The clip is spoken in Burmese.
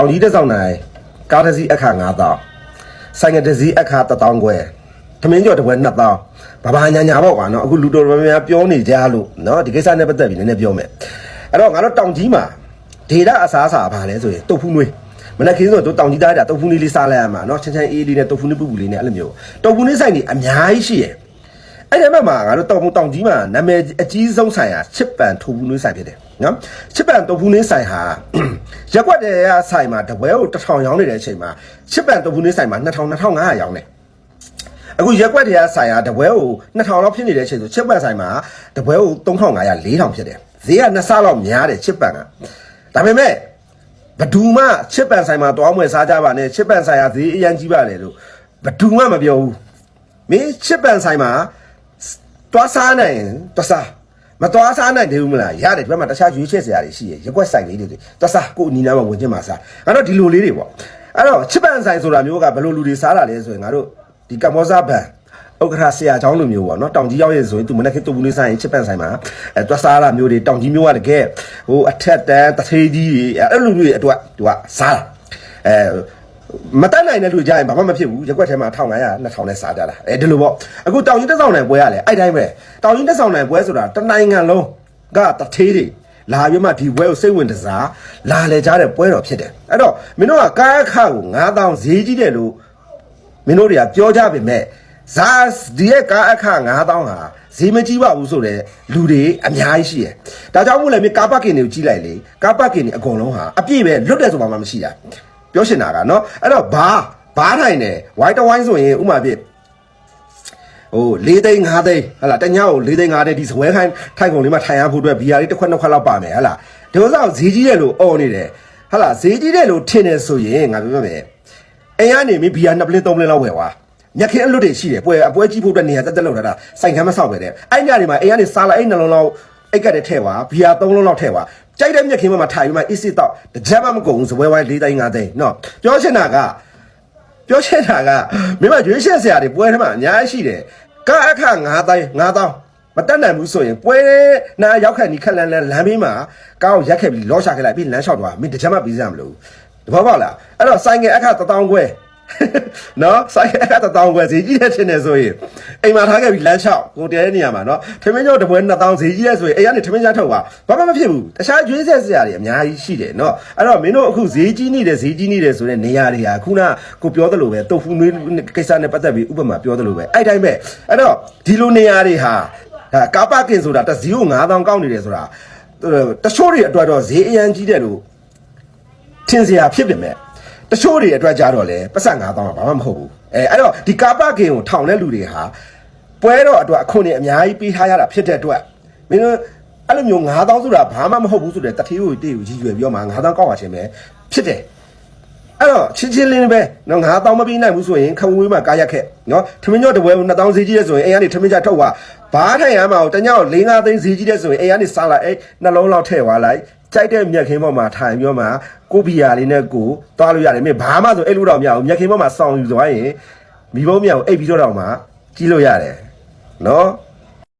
တောင်ကြီးတက်ဆောင်နိုင်ကားတစ်စီးအခါ9000ဆိုင်ငယ်တစ်စီးအခါ1000ခွဲသမင်းကျော်တစ်ပွဲ2000ဘာဘာညာညာပေါ့ကွာနော်အခုလူတော်တော်များများပြောနေကြလို့နော်ဒီကိစ္စနဲ့ပတ်သက်ပြီးနည်းနည်းပြောမယ်အဲ့တော့ငါတို့တောင်ကြီးမှာဒေတာအစားအစာဘာလဲဆိုရင်တုတ်ဖူးနွေးမနေ့ကင်းဆိုတော့တောင်ကြီးသားကြတုတ်ဖူးလေးလေးစားလိုက်ရမှာနော်ချမ်းချမ်းအေးလေးနဲ့တုတ်ဖူးလေးပူပူလေးနဲ့အဲ့လိုမျိုးတုတ်ဖူးလေးဆိုင်နေအများကြီးရှိရဲ့အဲ့ဒီဘက်မှာငါတို့တောင်တောင်ကြီးမှာနာမည်အကြီးဆုံးဆိုင်ဟာချစ်ပန်ထိုးဘူးနွေးဆိုင်ဖြစ်တယ် နော်ချစ်ပန်တိုးဘူးနွေးဆိုင်ဟာရက်ွက်တဲ့ဆိုင်မှာတပွဲကို1000ရောင်းနေတဲ့အချိန်မှာချစ်ပန်တိုးဘူးနွေးဆိုင်မှာ2000 2500ရောင်းတယ်အခုရက်ွက်တဲ့ဆိုင်ဟာတပွဲကို2000လောက်ဖြစ်နေတဲ့အချိန်ဆိုချစ်ပန်ဆိုင်မှာတပွဲကို3500 4000ဖြစ်တယ်ဈေးကနှစ်ဆလောက်များတယ်ချစ်ပန်ကဒါပေမဲ့ဘဒူမှချစ်ပန်ဆိုင်မှာတောင်းမွေစားကြပါနဲ့ချစ်ပန်ဆိုင်ဟာဈေးအရန်ကြီးပါလေလို့ဘဒူမှမပြောဘူးမင်းချစ်ပန်ဆိုင်မှာတွားစားနိုင်ရင်တွားစား မတွားစားနိုင်သေးဘူးမလားရတယ်ဒီဘက်မှာတခြားရွေးချယ်စရာတွေရှိရရက်ွက်ဆိုင်လေးတွေတွားစားကိုအနီနာမှာဝင်ချင်းမှာစားအဲ့တော့ဒီလိုလေးတွေပေါ့အဲ့တော့ချစ်ပန်ဆိုင်ဆိုတာမျိုးကဘယ်လိုလူတွေစားတာလဲဆိုရင်ငါတို့ဒီကမ္ဘောဇဘန်ဥက္ကရာဆရာเจ้าလိုမျိုးပေါ့နော်တောင်ကြီးရောက်ရဲဆိုရင်သူမနေ့ကတူဘူးလေးဆိုင်ချစ်ပန်ဆိုင်မှာအဲတွားစားတာမျိုးတွေတောင်ကြီးမျိုးကတကယ်ဟိုအထက်တန်းတထေးကြီးတွေအဲ့လိုမျိုးတွေအတွက်သူကစားတာအဲ မတက်နိုင်တဲ့လူကြရင်ဘာမှမဖြစ်ဘူးရက်ွက်ထဲမှာ1500 2000နဲ့စားကြတာအဲဒီလိုပေါ့အခုတောင်ကြီးတက်ဆောင်နိုင်ပွဲရလဲအဲ့တိုင်းပဲတောင်ကြီးတက်ဆောင်နိုင်ပွဲဆိုတာတနိုင်ငံလုံးကတထေးတွေလာပြီးမှဒီပွဲကိုစိတ်ဝင်တစားလာလေကြတဲ့ပွဲတော်ဖြစ်တယ်အဲ့တော့မင်းတို့ကကားအခကို9000ဈေးကြီးတယ်လို့မင်းတို့တွေကပြောကြပေမဲ့ဇာဒီရဲ့ကားအခ9000ဟာဈေးမကြီးပါဘူးဆိုတော့လူတွေအများကြီးရှိတယ်ဒါကြောင့်မို့လဲမင်းကားပတ်ကင်တွေကိုကြီးလိုက်လေကားပတ်ကင်တွေအကုန်လုံးဟာအပြည့်ပဲလွတ်တယ်ဆိုမှမရှိတာ ပြောရှင်တာကเนาะအဲ့တော့ဘာဘာထိုင်နေဝိုင်းတဝိုင်းဆိုရင်ဥမာပြဟို၄သိန်း၅သိန်းဟလာတညကို၄သိန်း၅သိန်းဒီစဝဲခိုင်းထိုင်ကုန်လေးမှာထိုင်ရဖို့အတွက်ဘီယာလေးတစ်ခွက်နှစ်ခွက်လောက်ပါမယ်ဟလာဒီဥစ္စာကိုဈေးကြီးတယ်လို့អော်နေတယ်ဟလာဈေးကြီးတယ်လို့ထင်နေဆိုရင်ငါပြောမယ်အိမ်ကနေမင်းဘီယာနှစ်ပလင်းသုံးပလင်းလောက်ဝယ်သွားညက်ခင်းအလွတ်တွေရှိတယ်ပွဲအပွဲကြီးဖို့အတွက်နေရာတက်တက်လောက်ထားတာစိုင်ခမ်းမဆောက်ပဲတဲ့အဲ့ညနေမှာအိမ်ကနေစားလာအိမ်နှလုံးလောက်အိတ်ကတဲ့ထဲပါဘီယာ၃လုံးလောက်ထဲပါ ကြိုက်တဲ့မြက်ခင်းမှာထိုင်ပြီးမှအစ်စစ်တော့တကြက်မှမကုန်ဘူးစပွဲဝိုင်း၄သိန်း၅သိန်းနော်ပြောချင်တာကပြောချင်တာကမင်းမရွေးရှက်စရာတွေပွဲထဲမှာအများကြီးရှိတယ်ကားအခ၅သိန်း၅တောင်းမတက်နိုင်ဘူးဆိုရင်ပွဲနာရောက်ခက်နီခက်လန်းလန်းလမ်းဘေးမှာကားကိုရက်ခက်ပြီးလောရှာခဲ့လိုက်ပြီးလမ်းလျှောက်သွားမင်းတကြက်မှပြီးစရာမလိုဘူးတဘောပေါက်လားအဲ့တော့ဆိုင်ငယ်အခတစ်တောင်းခွဲ နော်ဆိုင်အခါတောင်းခွဲဈေးကြီးတဲ့ချင်းနေဆိုရင်အိမ်မှာထားခဲ့ပြီးလမ်းလျှောက်ကိုတဲတဲ့နေရာမှာနော်ထမင်းကျော်တစ်ပွဲ2000ဈေးကြီးတဲ့ဆိုရင်အိမ်ကနေထမင်းကြားထုတ်ပါဘာမှမဖြစ်ဘူးတခြားကျွေးဆက်စရာတွေအများကြီးရှိတယ်နော်အဲ့တော့မင်းတို့အခုဈေးကြီးနေတယ်ဈေးကြီးနေတယ်ဆိုတဲ့နေရာတွေဟာခုနကိုပြောသလိုပဲတုတ်ဖူးနွေးကိစ္စနဲ့ပတ်သက်ပြီးဥပမာပြောသလိုပဲအဲ့တိုင်းပဲအဲ့တော့ဒီလိုနေရာတွေဟာဒါကာပကင်ဆိုတာတစ်စီးကို9000ကောက်နေတယ်ဆိုတာတချို့တွေအတွက်တော့ဈေးအရန်ကြီးတယ်လို့ထင်စရာဖြစ်ပေမဲ့ တချို့တွေအတွက်ကြတော့လေပတ်စံ9000ကဘာမှမဟုတ်ဘူးအဲအဲ့တော့ဒီကာပကင်ကိုထောင်တဲ့လူတွေဟာပွဲတော့အတွက်အခုနေအများကြီးပေးထားရတာဖြစ်တဲ့အတွက်မင်းတို့အဲ့လိုမျိုး9000ဆိုတာဘာမှမဟုတ်ဘူးဆိုတဲ့တထေးကိုတေးကိုကြီးရွယ်ပြီးတော့မှ9000ကောက်ပါချင်းပဲဖြစ်တယ် အဲ့တော့ချင်းချင်းလင်းပဲနော်9000မပြီးနိုင်ဘူးဆိုရင်ခဝေးမှာကားရက်ခဲ့နော်ထမင်းကျော်တစ်ပွဲကို2000ဈေးကြီးတဲ့ဆိုရင်အိမ်ကနေထမင်းကြထုတ်သွားဘားထိုင်ရမှာကိုတညောက်4 5သိန်းဈေးကြီးတဲ့ဆိုရင်အိမ်ကနေစားလိုက်အဲ့နှလုံးလောက်ထည့်သွားလိုက်ကြိုက်တဲ့မြက်ခင်းပေါ်မှာထိုင်ပြီးတော့မှကိုဘီယာလေးနဲ့ကိုသွားလို့ရတယ်မင်းဘာမှဆိုအဲ့လိုတော့မရဘူးမြက်ခင်းပေါ်မှာစောင်းယူသွားရင်မိဘုံမြောင်အိပ်ပြီးတော့တော့မှကြီးလို့ရတယ်နော်